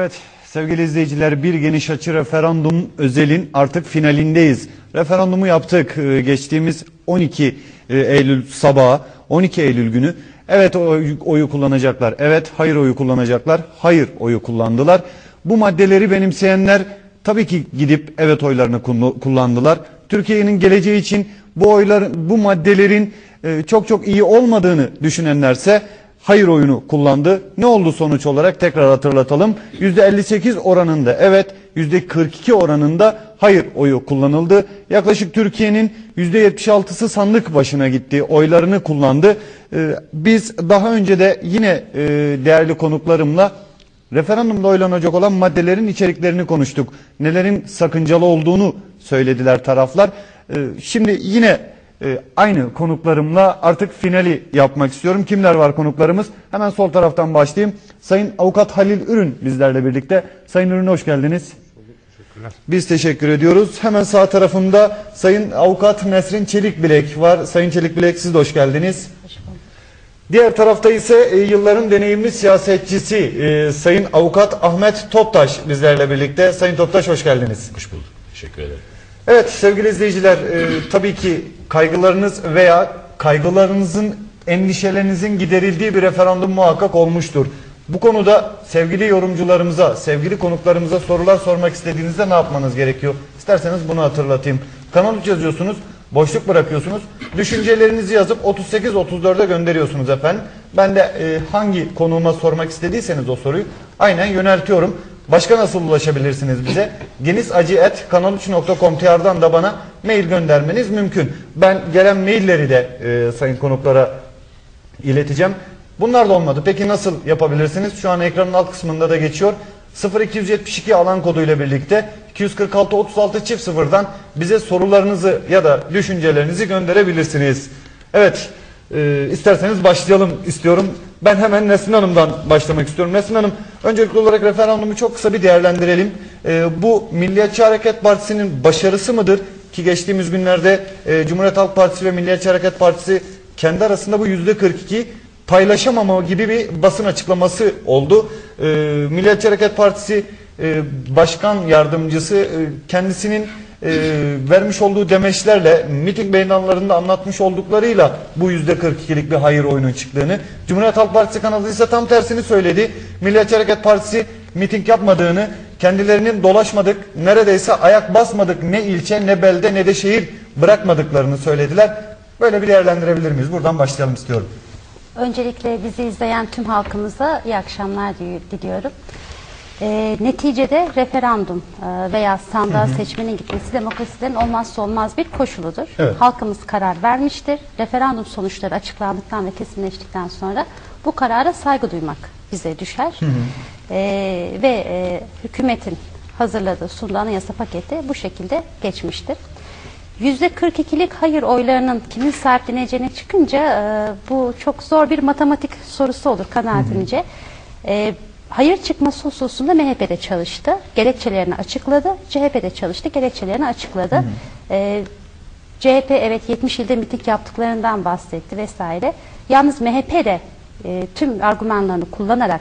Evet sevgili izleyiciler bir geniş açı referandum özelin artık finalindeyiz. Referandumu yaptık Ee, geçtiğimiz 12 e, Eylül sabahı 12 Eylül günü. Evet oy- oyu kullanacaklar. Evet hayır oyu kullanacaklar. Hayır oyu kullandılar. Bu maddeleri benimseyenler tabii ki gidip evet oylarını kullandılar. Türkiye'nin geleceği için bu oylar bu maddelerin e, çok çok iyi olmadığını düşünenlerse hayır oyunu kullandı. Ne oldu sonuç olarak tekrar hatırlatalım. %58 oranında evet %42 oranında hayır oyu kullanıldı. Yaklaşık Türkiye'nin %76'sı sandık başına gitti. Oylarını kullandı. Ee, Biz daha önce de yine e, değerli konuklarımla referandumda oylanacak olan maddelerin içeriklerini konuştuk. Nelerin sakıncalı olduğunu söylediler taraflar. Ee, Şimdi yine ee, aynı konuklarımla artık finali yapmak istiyorum. Kimler var konuklarımız? Hemen sol taraftan başlayayım. Sayın Avukat Halil Ürün bizlerle birlikte. Sayın Ürün hoş geldiniz. Biz teşekkür ediyoruz. Hemen sağ tarafımda Sayın Avukat Nesrin Çelikbilek var. Sayın Çelikbilek siz de hoş geldiniz. Diğer tarafta ise e, yılların deneyimli siyasetçisi e, Sayın Avukat Ahmet Toptaş bizlerle birlikte. Sayın Toptaş hoş geldiniz. Hoş bulduk. Teşekkür ederim. Evet sevgili izleyiciler e, tabii ki kaygılarınız veya kaygılarınızın endişelerinizin giderildiği bir referandum muhakkak olmuştur. Bu konuda sevgili yorumcularımıza, sevgili konuklarımıza sorular sormak istediğinizde ne yapmanız gerekiyor? İsterseniz bunu hatırlatayım. Kanal 3 yazıyorsunuz, boşluk bırakıyorsunuz. Düşüncelerinizi yazıp 38-34'e gönderiyorsunuz efendim. Ben de e, hangi konuğuma sormak istediyseniz o soruyu aynen yöneltiyorum. Başka nasıl ulaşabilirsiniz bize? genizacı.kanal3.com.tr'dan da bana mail göndermeniz mümkün. Ben gelen mailleri de e, sayın konuklara ileteceğim. Bunlar da olmadı. Peki nasıl yapabilirsiniz? Şu an ekranın alt kısmında da geçiyor. 0272 alan koduyla birlikte 246 36 çift sıfırdan bize sorularınızı ya da düşüncelerinizi gönderebilirsiniz. Evet, e, isterseniz başlayalım istiyorum. Ben hemen Nesrin Hanım'dan başlamak istiyorum. Nesrin Hanım, öncelikli olarak referandumu çok kısa bir değerlendirelim. E, bu Milliyetçi Hareket Partisi'nin başarısı mıdır? Ki geçtiğimiz günlerde e, Cumhuriyet Halk Partisi ve Milliyetçi Hareket Partisi kendi arasında bu yüzde 42 paylaşamama gibi bir basın açıklaması oldu. Ee, Milliyetçi Hareket Partisi e, Başkan Yardımcısı e, kendisinin e, vermiş olduğu demeçlerle miting meydanlarında anlatmış olduklarıyla bu yüzde 42'lik bir hayır oyunun çıktığını. Cumhuriyet Halk Partisi kanalı ise tam tersini söyledi. Milliyetçi Hareket Partisi miting yapmadığını, kendilerinin dolaşmadık, neredeyse ayak basmadık ne ilçe ne belde ne de şehir bırakmadıklarını söylediler. Böyle bir değerlendirebilir miyiz? Buradan başlayalım istiyorum. Öncelikle bizi izleyen tüm halkımıza iyi akşamlar di- diliyorum. Ee, neticede referandum e, veya sandığa seçmenin gitmesi demokrasilerin olmazsa olmaz bir koşuludur. Evet. Halkımız karar vermiştir. Referandum sonuçları açıklandıktan ve kesinleştikten sonra bu karara saygı duymak bize düşer. Ee, ve e, hükümetin hazırladığı sunduğu anayasa paketi bu şekilde geçmiştir. %42'lik hayır oylarının kimin sahipleneceğine çıkınca e, bu çok zor bir matematik sorusu olur kanaatimce. E, hayır çıkması hususunda MHP de çalıştı. Gerekçelerini açıkladı. CHP de çalıştı. Gerekçelerini açıkladı. E, CHP evet 70 ilde miting yaptıklarından bahsetti vesaire. Yalnız MHP de e, tüm argümanlarını kullanarak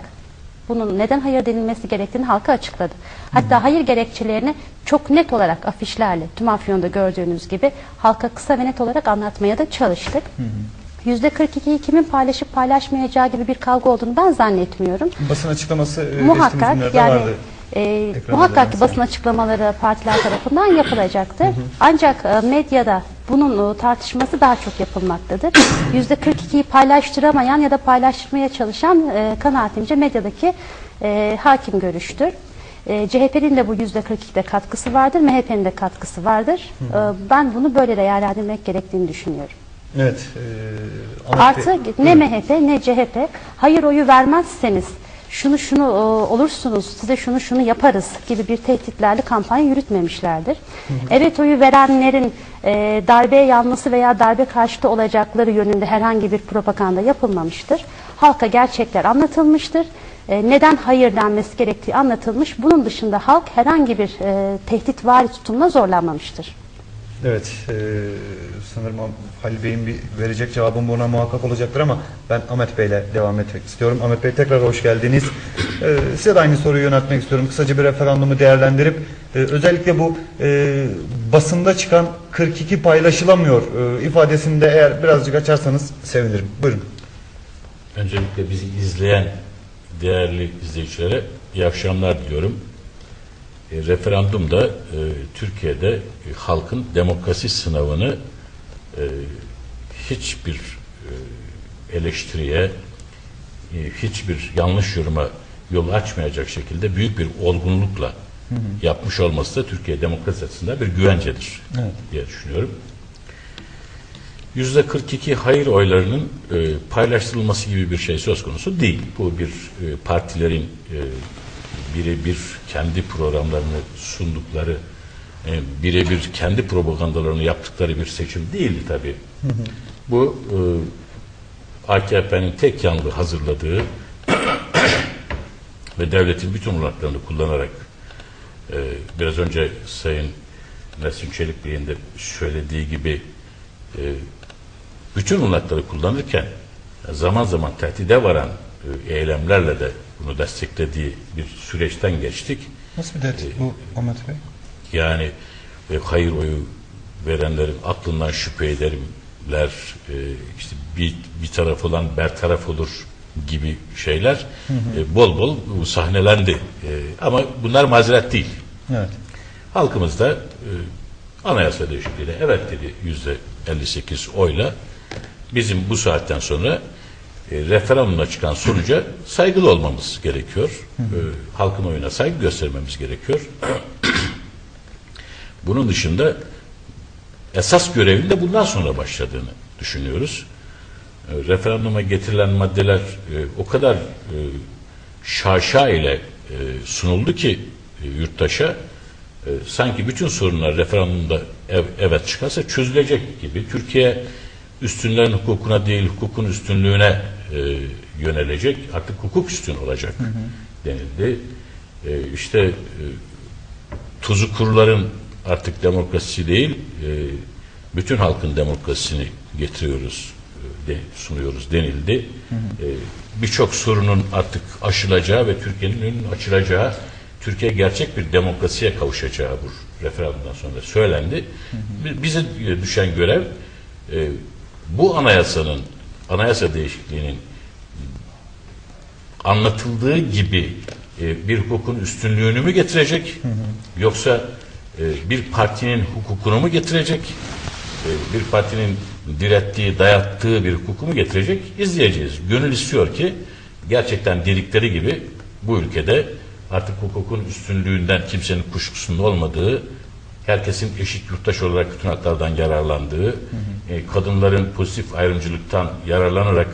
bunun neden hayır denilmesi gerektiğini halka açıkladı. Hatta hayır gerekçelerini çok net olarak afişlerle tüm Afyon'da gördüğünüz gibi halka kısa ve net olarak anlatmaya da çalıştık. Yüzde %42'yi kimin paylaşıp paylaşmayacağı gibi bir kavga olduğunu ben zannetmiyorum. Basın açıklaması e, Muhakkak yani vardı. e, muhakkak ki basın açıklamaları partiler tarafından yapılacaktır. Ancak e, medyada bunun e, tartışması daha çok yapılmaktadır. Yüzde 42'yi paylaştıramayan ya da paylaştırmaya çalışan e, kanaatimce medyadaki e, hakim görüştür. E, CHP'nin de bu yüzde 42'de katkısı vardır, MHP'nin de katkısı vardır. E, ben bunu böyle değerlendirmek gerektiğini düşünüyorum. Evet. E, Artı ne MHP ne CHP hayır oyu vermezseniz şunu şunu e, olursunuz size şunu şunu yaparız gibi bir tehditlerle kampanya yürütmemişlerdir. Evet oyu verenlerin e, darbe yanlısı veya darbe karşıtı olacakları yönünde herhangi bir propaganda yapılmamıştır. Halka gerçekler anlatılmıştır. E, neden hayır denmesi gerektiği anlatılmış. Bunun dışında halk herhangi bir e, tehdit vari tutumla zorlanmamıştır. Evet, e, sanırım Halil Bey'in bir verecek cevabım buna muhakkak olacaktır ama ben Ahmet Bey'le devam etmek istiyorum. Ahmet Bey tekrar hoş geldiniz. E, size de aynı soruyu yöneltmek istiyorum. Kısaca bir referandumu değerlendirip e, özellikle bu e, basında çıkan 42 paylaşılamıyor e, ifadesini de eğer birazcık açarsanız sevinirim. Buyurun. Öncelikle bizi izleyen değerli izleyicilere iyi akşamlar diliyorum. E, referandumda e, Türkiye'de e, halkın demokrasi sınavını e, hiçbir e, eleştiriye, e, hiçbir yanlış yoruma yol açmayacak şekilde büyük bir olgunlukla yapmış olması da Türkiye demokrasi açısından bir güvencedir Evet. diye düşünüyorum. Yüzde 42 hayır oylarının e, paylaştırılması gibi bir şey söz konusu değil. Bu bir e, partilerin e, birebir kendi programlarını sundukları, e, birebir kendi propagandalarını yaptıkları bir seçim değildi tabii. Bu e, AKP'nin tek yanlı hazırladığı ve devletin bütün olanaklarını kullanarak e, biraz önce Sayın Nesim Çelik Bey'in de söylediği gibi e, bütün olanakları kullanırken zaman zaman tehdide varan e, eylemlerle de bunu desteklediği bir süreçten geçtik. Nasıl bir det bu Ahmet Bey? Yani e, hayır oyu verenlerin aklından şüphe ederimler, e, işte bir, bir taraf olan bertaraf olur gibi şeyler e, bol bol sahnelendi. E, ama bunlar mazeret değil. Evet. Halkımız da e, anayasa değişikliğine evet dedi yüzde 58 oyla. Bizim bu saatten sonra e, referandumla çıkan sonuca saygılı olmamız gerekiyor. E, halkın oyuna saygı göstermemiz gerekiyor. Bunun dışında esas görevin de bundan sonra başladığını düşünüyoruz. E, referanduma getirilen maddeler e, o kadar e, şaşa ile e, sunuldu ki e, yurttaşa e, sanki bütün sorunlar referandumda ev- evet çıkarsa çözülecek gibi. Türkiye üstünlerin hukukuna değil hukukun üstünlüğüne e, yönelecek. Artık hukuk üstün olacak denildi. E, işte e, tuzu kuruların artık demokrasi değil, e, bütün halkın demokrasisini getiriyoruz, e, de, sunuyoruz denildi. E, Birçok sorunun artık aşılacağı ve Türkiye'nin önünün açılacağı, Türkiye gerçek bir demokrasiye kavuşacağı bu referandumdan sonra söylendi. Bi- Bize e, düşen görev e, bu anayasanın, anayasa değişikliğinin anlatıldığı gibi e, bir hukukun üstünlüğünü mü getirecek? Yoksa e, bir partinin hukukunu mu getirecek? E, bir partinin direttiği dayattığı bir hukuku mu getirecek? İzleyeceğiz. Gönül istiyor ki gerçekten dedikleri gibi bu ülkede artık hukukun üstünlüğünden kimsenin kuşkusunun olmadığı herkesin eşit yurttaş olarak bütün haklardan yararlandığı, e, kadınların pozitif ayrımcılıktan yararlanarak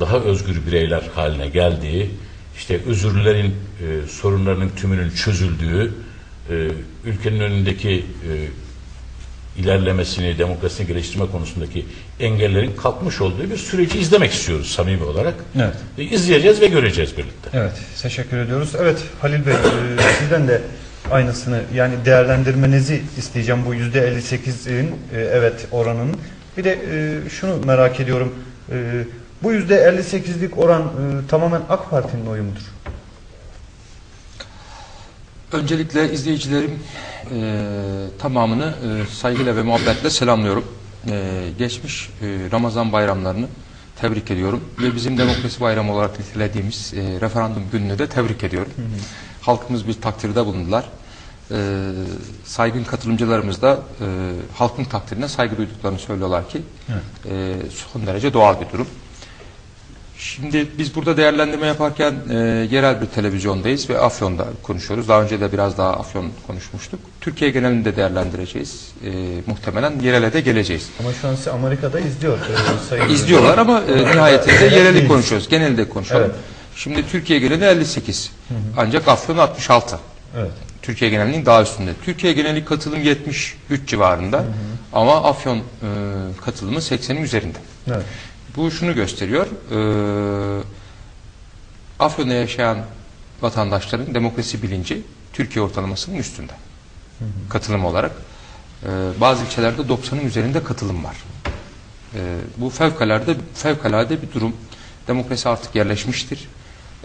daha özgür bireyler haline geldiği, işte özürlülerin e, sorunlarının tümünün çözüldüğü, e, ülkenin önündeki e, ilerlemesini, demokrasisini geliştirme konusundaki engellerin kalkmış olduğu bir süreci izlemek istiyoruz samimi olarak. Evet. E, izleyeceğiz ve göreceğiz birlikte. Evet, teşekkür ediyoruz. Evet, Halil Bey, e, sizden de aynısını yani değerlendirmenizi isteyeceğim bu yüzde 58'in e, evet oranının. Bir de e, şunu merak ediyorum. E, bu yüzde 58'lik oran e, tamamen AK Parti'nin oyu mudur? Öncelikle izleyicilerim e, tamamını e, saygıyla ve muhabbetle selamlıyorum. E, geçmiş e, Ramazan bayramlarını tebrik ediyorum ve bizim demokrasi bayramı olarak nitelediğimiz e, referandum gününü de tebrik ediyorum. Halkımız bir takdirde bulundular. E, saygın katılımcılarımız da e, halkın takdirine saygı duyduklarını söylüyorlar ki e, son derece doğal bir durum. Şimdi biz burada değerlendirme yaparken e, yerel bir televizyondayız ve Afyon'da konuşuyoruz. Daha önce de biraz daha Afyon konuşmuştuk. Türkiye genelinde değerlendireceğiz. E, muhtemelen yerele de geleceğiz. Ama şu an sizi Amerika'da izliyor. e, İzliyorlar ama e, nihayetinde Yerel yereli konuşuyoruz. Genelde konuşalım. Evet. Şimdi Türkiye geneli 58. Ancak Afyon 66. Evet. Türkiye genelinin daha üstünde. Türkiye geneli katılım 73 civarında ama Afyon e, katılımı 80'in üzerinde. Evet. Bu şunu gösteriyor. eee Afyon'da yaşayan vatandaşların demokrasi bilinci Türkiye ortalamasının üstünde. Katılım olarak. Ee, bazı ilçelerde 90'ın üzerinde katılım var. Ee, bu fevkalade fevkalade bir durum. Demokrasi artık yerleşmiştir.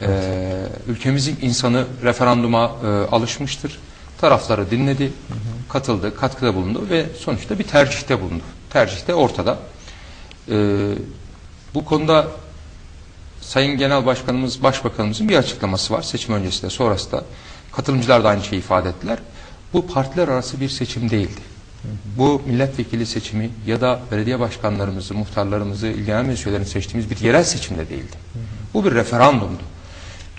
Ee, ülkemizin insanı referanduma e, alışmıştır. Tarafları dinledi, katıldı, katkıda bulundu ve sonuçta bir tercihte bulundu. Tercihte ortada. Ee, bu konuda Sayın Genel Başkanımız, Başbakanımızın bir açıklaması var. Seçim öncesi de sonrası da. Katılımcılar da aynı şeyi ifade ettiler. Bu partiler arası bir seçim değildi. Bu milletvekili seçimi ya da belediye başkanlarımızı, muhtarlarımızı, ilgilenen meclislerini seçtiğimiz bir yerel seçimde değildi. Bu bir referandumdu.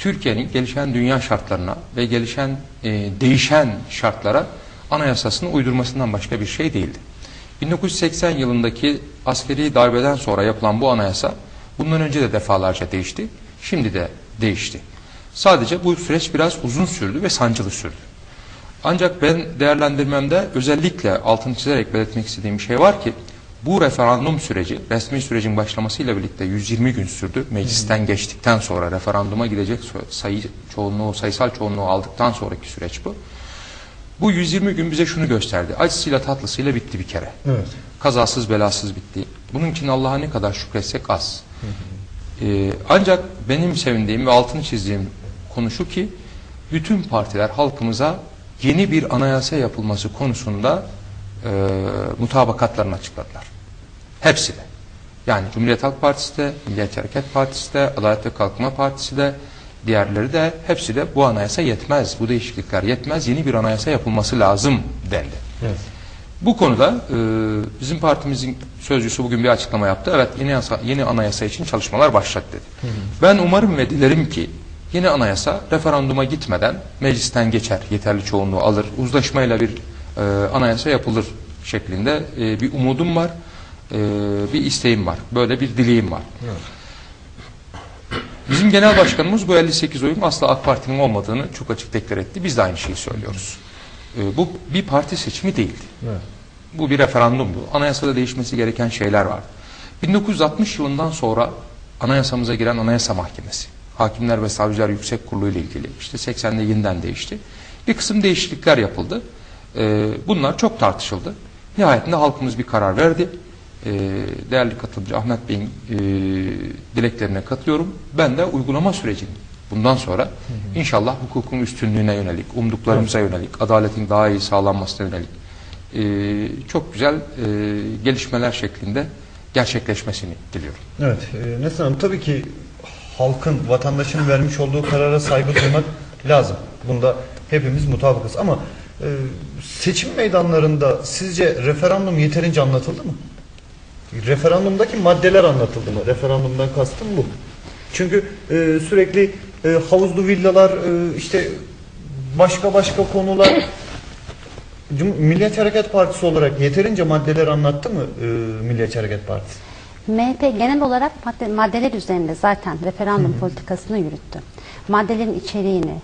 Türkiye'nin gelişen dünya şartlarına ve gelişen e, değişen şartlara anayasasını uydurmasından başka bir şey değildi. 1980 yılındaki askeri darbeden sonra yapılan bu anayasa bundan önce de defalarca değişti. Şimdi de değişti. Sadece bu süreç biraz uzun sürdü ve sancılı sürdü. Ancak ben değerlendirmemde özellikle altını çizerek belirtmek istediğim bir şey var ki bu referandum süreci resmi sürecin başlamasıyla birlikte 120 gün sürdü. Meclisten geçtikten sonra referanduma gidecek sayı çoğunluğu, sayısal çoğunluğu aldıktan sonraki süreç bu. Bu 120 gün bize şunu gösterdi. Acısıyla tatlısıyla bitti bir kere. Evet. Kazasız belasız bitti. Bunun için Allah'a ne kadar şükretsek az. Ee, ancak benim sevindiğim ve altını çizdiğim konu şu ki bütün partiler halkımıza yeni bir anayasa yapılması konusunda e, mutabakatlarını açıkladılar. Hepsi de. Yani Cumhuriyet Halk Partisi de, Milliyetçi Hareket Partisi de, Adalet ve Kalkınma Partisi de, diğerleri de hepsi de bu anayasa yetmez, bu değişiklikler yetmez, yeni bir anayasa yapılması lazım dendi. Evet. Bu konuda e, bizim partimizin sözcüsü bugün bir açıklama yaptı. Evet yeni, yasa, yeni anayasa için çalışmalar başladı dedi. Ben umarım ve dilerim ki yeni anayasa referanduma gitmeden meclisten geçer, yeterli çoğunluğu alır, uzlaşmayla bir e, anayasa yapılır şeklinde e, bir umudum var, e, bir isteğim var, böyle bir dileğim var. Bizim genel başkanımız bu 58 oyun asla AK Parti'nin olmadığını çok açık deklar etti. Biz de aynı şeyi söylüyoruz. E, bu bir parti seçimi değildi. Evet. Bu bir referandumdu. Anayasada değişmesi gereken şeyler var. 1960 yılından sonra anayasamıza giren Anayasa Mahkemesi, Hakimler ve Savcılar Yüksek Kurulu ile ilgili işte 80'de yeniden değişti. Bir kısım değişiklikler yapıldı. Ee, bunlar çok tartışıldı. Nihayetinde halkımız bir karar verdi. Ee, değerli katılımcı Ahmet Bey'in e, dileklerine katılıyorum. Ben de uygulama sürecini bundan sonra inşallah hukukun üstünlüğüne yönelik, umduklarımıza yönelik, adaletin daha iyi sağlanmasına yönelik e, çok güzel e, gelişmeler şeklinde gerçekleşmesini diliyorum. Evet. E, Neslihan Hanım tabii ki halkın, vatandaşın vermiş olduğu karara saygı duymak lazım. Bunda hepimiz mutabıkız ama e, seçim meydanlarında sizce referandum yeterince anlatıldı mı? Referandumdaki maddeler anlatıldı mı? Referandumdan kastım bu. Çünkü e, sürekli e, havuzlu villalar, e, işte başka başka konular Milliyetçi Hareket Partisi olarak yeterince maddeler anlattı mı e, Milliyetçi Hareket Partisi? MHP genel olarak madde, maddeler üzerinde zaten referandum politikasını yürüttü. Maddelerin içeriğini,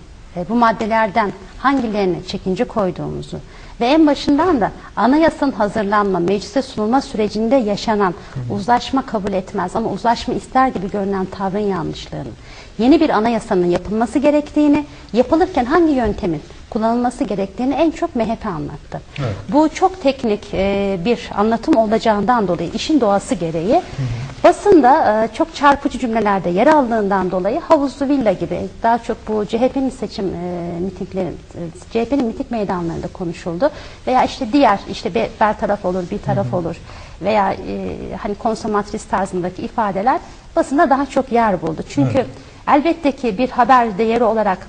bu maddelerden hangilerine çekince koyduğumuzu ve en başından da anayasanın hazırlanma, meclise sunulma sürecinde yaşanan uzlaşma kabul etmez ama uzlaşma ister gibi görünen tavrın yanlışlığını, yeni bir anayasanın yapılması gerektiğini, yapılırken hangi yöntemin kullanılması gerektiğini en çok MHP anlattı. Bu çok teknik e, bir anlatım olacağından dolayı, işin doğası gereği basında e, çok çarpıcı cümlelerde yer aldığından dolayı havuzlu villa gibi daha çok bu CHP'nin seçim e, mitingleri, e, CHP'nin miting meydanlarında konuşuldu veya işte diğer işte bir ber taraf olur, bir taraf olur veya e, hani konsomatris tarzındaki ifadeler basında daha çok yer buldu. Çünkü elbette ki bir haber değeri olarak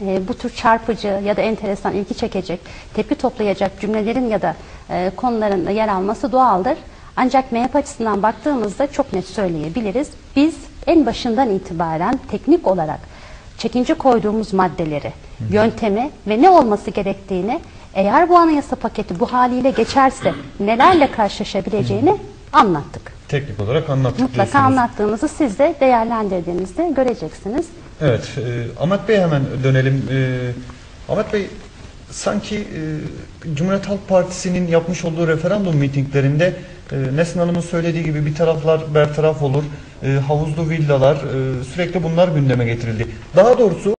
e, bu tür çarpıcı ya da enteresan ilgi çekecek, tepki toplayacak cümlelerin ya da e, konuların yer alması doğaldır. Ancak MHP açısından baktığımızda çok net söyleyebiliriz. Biz en başından itibaren teknik olarak çekince koyduğumuz maddeleri, yöntemi ve ne olması gerektiğini eğer bu anayasa paketi bu haliyle geçerse nelerle karşılaşabileceğini anlattık. Teknik olarak anlattık Mutlaka diyorsunuz. anlattığımızı siz de değerlendirdiğinizde göreceksiniz. Evet, e, Ahmet Bey'e hemen dönelim. E, Ahmet Bey, sanki e, Cumhuriyet Halk Partisi'nin yapmış olduğu referandum mitinglerinde e, Nesin Hanım'ın söylediği gibi bir taraflar bertaraf olur, e, havuzlu villalar, e, sürekli bunlar gündeme getirildi. Daha doğrusu